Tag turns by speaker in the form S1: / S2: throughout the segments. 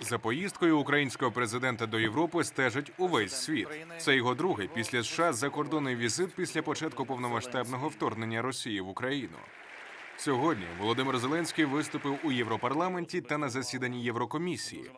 S1: За поїздкою українського президента до Європи стежить увесь світ. Це його другий після США закордонний візит після початку повномасштабного вторгнення Росії в Україну. Сьогодні Володимир Зеленський виступив у Європарламенті та на засіданні Єврокомісії.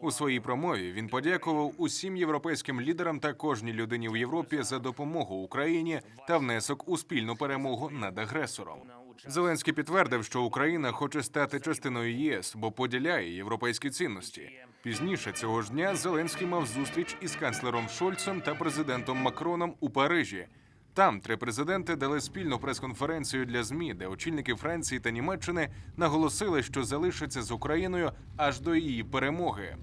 S1: У своїй промові він подякував усім європейським лідерам та кожній людині в Європі за допомогу Україні та внесок у спільну перемогу над агресором. Зеленський підтвердив, що Україна хоче стати частиною ЄС, бо поділяє європейські цінності. Пізніше цього ж дня Зеленський мав зустріч із канцлером Шольцем та президентом Макроном у Парижі. Там три президенти дали спільну прес-конференцію для змі, де очільники Франції та Німеччини наголосили, що залишаться з Україною аж до її перемоги.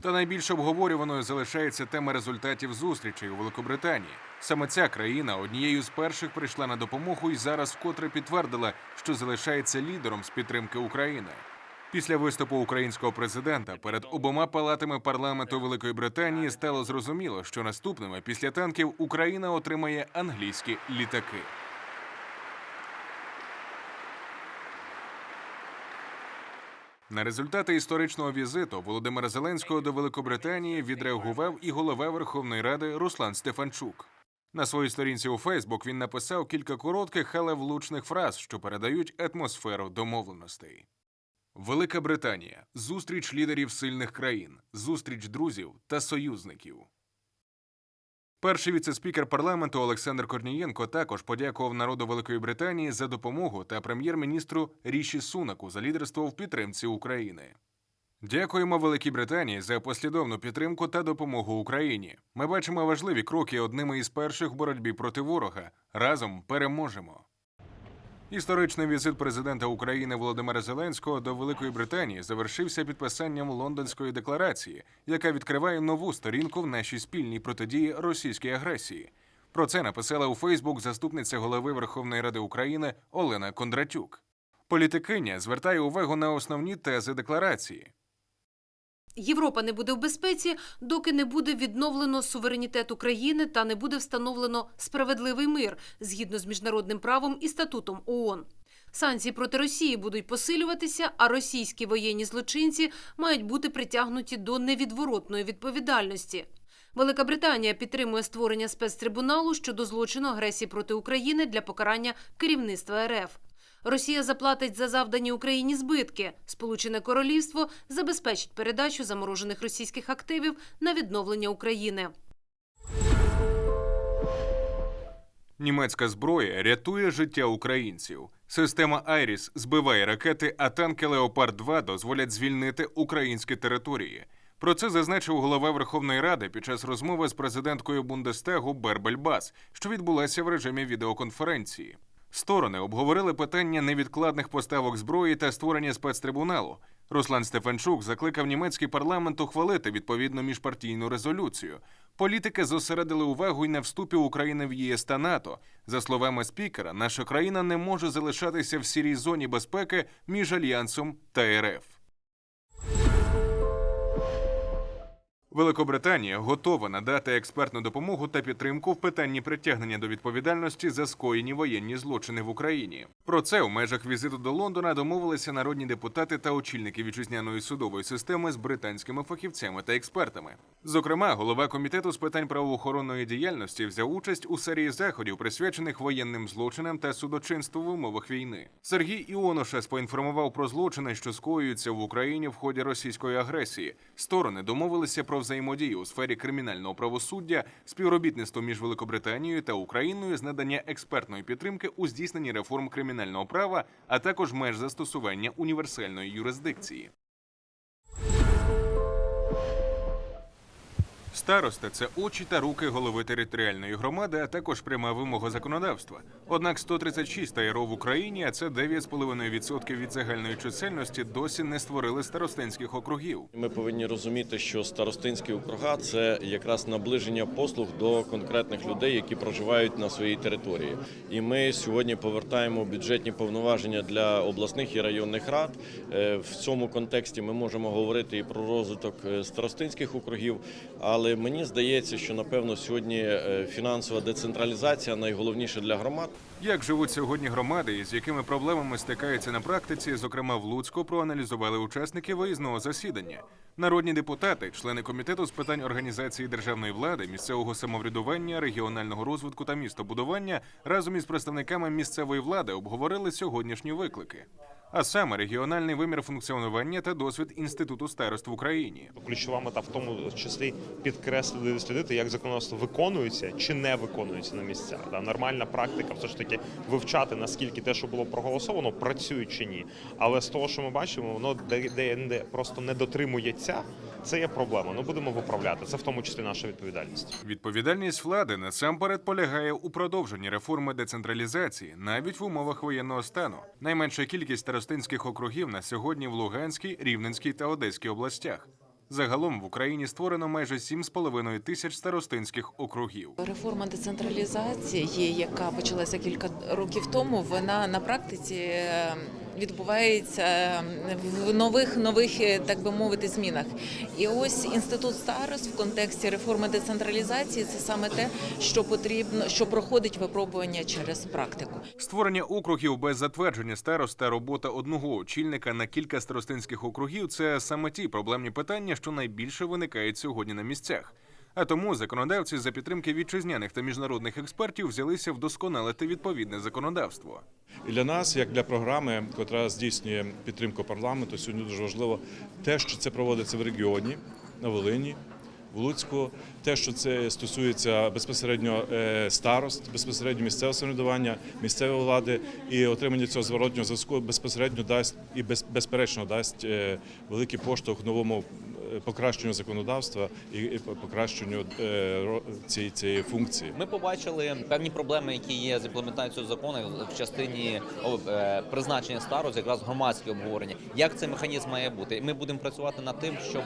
S1: Та найбільш обговорюваною залишається тема результатів зустрічей у Великобританії. Саме ця країна однією з перших прийшла на допомогу і зараз вкотре підтвердила, що залишається лідером з підтримки України. Після виступу українського президента перед обома палатами парламенту Великої Британії стало зрозуміло, що наступними після танків Україна отримає англійські літаки. На результати історичного візиту Володимира Зеленського до Великобританії відреагував і голова Верховної Ради Руслан Стефанчук. На своїй сторінці у Фейсбук він написав кілька коротких, але влучних фраз, що передають атмосферу домовленостей. Велика Британія зустріч лідерів сильних країн, зустріч друзів та союзників. Перший віцеспікер парламенту Олександр Корнієнко також подякував народу Великої Британії за допомогу та прем'єр-міністру Ріші Сунаку за лідерство в підтримці України. Дякуємо Великій Британії за послідовну підтримку та допомогу Україні. Ми бачимо важливі кроки одними із перших в боротьбі проти ворога. Разом переможемо. Історичний візит президента України Володимира Зеленського до Великої Британії завершився підписанням лондонської декларації, яка відкриває нову сторінку в нашій спільній протидії російській агресії. Про це написала у Фейсбук заступниця голови Верховної Ради України Олена Кондратюк. Політикиня звертає увагу на основні тези декларації.
S2: Європа не буде в безпеці, доки не буде відновлено суверенітет України та не буде встановлено справедливий мир згідно з міжнародним правом і статутом ООН. Санкції проти Росії будуть посилюватися, а російські воєнні злочинці мають бути притягнуті до невідворотної відповідальності. Велика Британія підтримує створення спецтрибуналу щодо злочину агресії проти України для покарання керівництва РФ. Росія заплатить за завдані Україні збитки. Сполучене Королівство забезпечить передачу заморожених російських активів на відновлення України.
S1: Німецька зброя рятує життя українців. Система Айріс збиває ракети, а танки Леопард 2 дозволять звільнити українські території. Про це зазначив голова Верховної Ради під час розмови з президенткою Бундестагу Бербель Бас, що відбулася в режимі відеоконференції. Сторони обговорили питання невідкладних поставок зброї та створення спецтрибуналу. Руслан Стефанчук закликав німецький парламент ухвалити відповідну міжпартійну резолюцію. Політики зосередили увагу й на вступі України в ЄС та НАТО. За словами спікера, наша країна не може залишатися в сірій зоні безпеки між альянсом та РФ. Великобританія готова надати експертну допомогу та підтримку в питанні притягнення до відповідальності за скоєні воєнні злочини в Україні. Про це у межах візиту до Лондона домовилися народні депутати та очільники вітчизняної судової системи з британськими фахівцями та експертами. Зокрема, голова комітету з питань правоохоронної діяльності взяв участь у серії заходів, присвячених воєнним злочинам та судочинству в умовах війни. Сергій Іоношес поінформував про злочини, що скоюються в Україні в ході російської агресії. Сторони домовилися про взаємодію у сфері кримінального правосуддя, співробітництво між Великобританією та Україною з надання експертної підтримки у здійсненні реформ кримінального права, а також меж застосування універсальної юрисдикції. Староста це очі та руки голови територіальної громади, а також пряма вимога законодавства. Однак 136 ТРО в Україні, а це 9,5% від загальної чисельності, досі не створили старостинських округів.
S3: Ми повинні розуміти, що старостинські округа це якраз наближення послуг до конкретних людей, які проживають на своїй території. І ми сьогодні повертаємо бюджетні повноваження для обласних і районних рад. Е, В цьому контексті ми можемо говорити і про розвиток е, старостинських округів, але Але мені здається, що напевно сьогодні е, фінансова децентралізація найголовніше для громад.
S1: Як живуть сьогодні громади і з якими проблемами стикаються на практиці, зокрема в Луцьку, проаналізували учасники виїзного засідання. Народні депутати, члени комітету з питань організації державної влади, місцевого самоврядування, регіонального розвитку та містобудування разом із представниками місцевої влади обговорили сьогоднішні виклики. А саме регіональний вимір функціонування та досвід інституту старост в Україні.
S4: Ключова мета в тому числі підкреслити дослідити, як законодавство виконується чи не виконується на місцях. Да, нормальна практика, все ж таки вивчати наскільки те, що було проголосовано, працює чи ні. Але з того, що ми бачимо, воно де де де просто не дотримується. Це є проблема. Ну будемо виправляти. Це в тому числі наша відповідальність.
S1: Відповідальність влади насамперед полягає у продовженні реформи децентралізації навіть в умовах воєнного стану. Найменша кількість старостинських округів на сьогодні в Луганській, Рівненській та Одеській областях. Загалом в Україні створено майже 7,5 тисяч старостинських округів.
S5: Реформа децентралізації, яка почалася кілька років тому, вона на практиці е, відбувається е, в нових нових, е, так би мовити, змінах. І ось інститут старост в контексті реформи децентралізації це саме те, що потрібно, що проходить випробування через практику.
S1: Створення округів без затвердження старост та робота одного очільника на кілька старостинських округів це саме ті проблемні питання, що найбільше виникають сьогодні на місцях. А тому законодавці за підтримки вітчизняних та міжнародних експертів взялися вдосконалити відповідне законодавство.
S6: І для нас, як для програми, яка здійснює підтримку парламенту, сьогодні дуже важливо те, що це проводиться в регіоні, на Волині, в Луцьку, те, що це стосується безпосередньо е, старост, безпосередньо місцевого самоврядування, місцевої влади, і отримання цього зворотнього зв'язку безпосередньо дасть і без, безперечно дасть е, великий поштовх новому покращенню законодавства і покращенню е, цієї, цієї функції.
S7: Ми побачили певні проблеми, які є з імплементацією закону в частині е, призначення старост, якраз громадське обговорення. Як цей механізм має бути? Ми будемо працювати над тим, щоб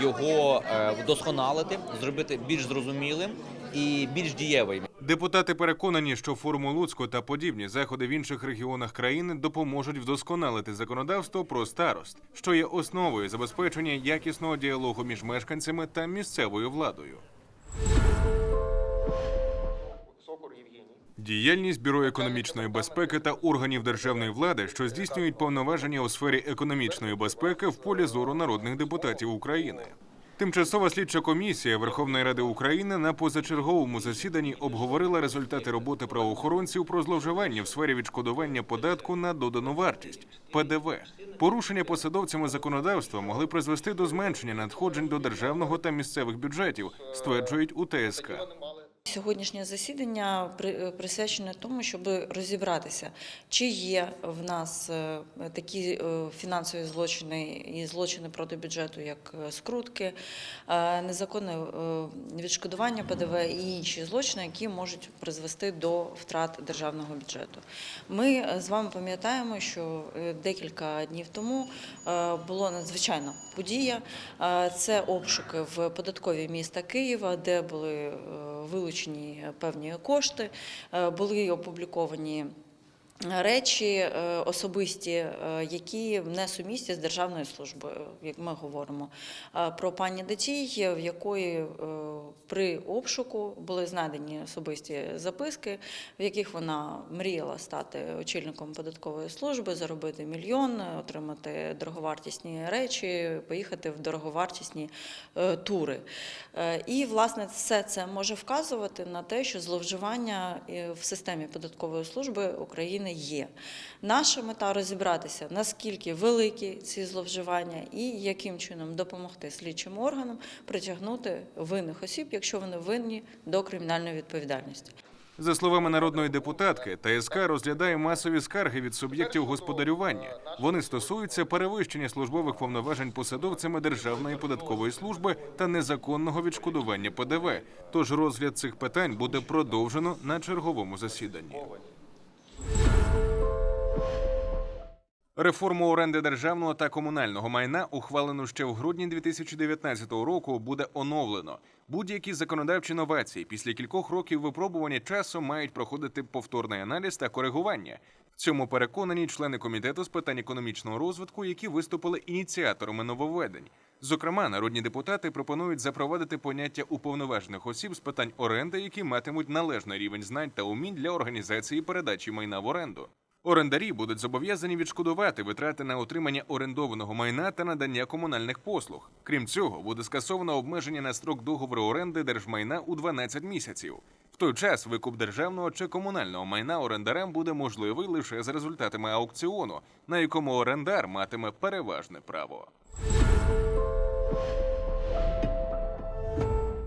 S7: його е, вдосконалити, зробити більш зрозумілим і більш дієвим.
S1: Депутати переконані, що форуму Луцьку та подібні заходи в інших регіонах країни допоможуть вдосконалити законодавство про старост, що є основою забезпечення якісного діалогу між мешканцями та місцевою владою. Діяльність бюро економічної безпеки та органів державної влади, що здійснюють повноваження у сфері економічної безпеки в полі зору народних депутатів України. Тимчасова слідча комісія Верховної Ради України на позачерговому засіданні обговорила результати роботи правоохоронців про зловживання в сфері відшкодування податку на додану вартість ПДВ. Порушення посадовцями законодавства могли призвести до зменшення надходжень до державного та місцевих бюджетів, стверджують у ТСК.
S8: Сьогоднішнє засідання при- присвячене тому, щоб розібратися, чи є в нас е, такі е, фінансові злочини і злочини проти бюджету, як е, скрутки, е, незаконне е, відшкодування ПДВ і інші злочини, які можуть призвести до втрат державного бюджету. Ми е, з вами пам'ятаємо, що е, декілька днів тому е, було надзвичайна подія. Е, Це обшуки в податковій міста Києва, де були е, вилучені певні кошти, е, були опубліковані. Речі е, особисті, е, які несумісні з державною службою, як ми говоримо про пані Датій, в якої е, при обшуку були знайдені особисті записки, в яких вона мріяла стати очільником податкової служби, заробити мільйон, отримати дороговартісні речі, поїхати в дороговартісні тури. І, власне, все це може вказувати на те, що зловживання в системі податкової служби України є. Наша мета розібратися, наскільки великі ці зловживання і яким чином допомогти слідчим органам притягнути винних осіб, якщо вони винні до кримінальної відповідальності.
S1: За словами народної депутатки, ТСК розглядає масові скарги від суб'єктів господарювання. Вони стосуються перевищення службових повноважень посадовцями Державної податкової служби та незаконного відшкодування ПДВ. Тож розгляд цих питань буде продовжено на черговому засіданні. Реформу оренди державного та комунального майна, ухвалену ще в грудні 2019 року, буде оновлено. Будь-які законодавчі новації після кількох років випробування часу мають проходити повторний аналіз та коригування. В цьому переконані члени комітету з питань економічного розвитку, які виступили ініціаторами нововведень. Зокрема, народні депутати пропонують запровадити поняття уповноважених осіб з питань оренди, які матимуть належний рівень знань та умінь для організації передачі майна в оренду. Орендарі будуть зобов'язані відшкодувати витрати на отримання орендованого майна та надання комунальних послуг. Крім цього, буде скасовано обмеження на строк договору оренди держмайна у 12 місяців. В той час викуп державного чи комунального майна орендарем буде можливий лише за результатами аукціону, на якому орендар матиме переважне право.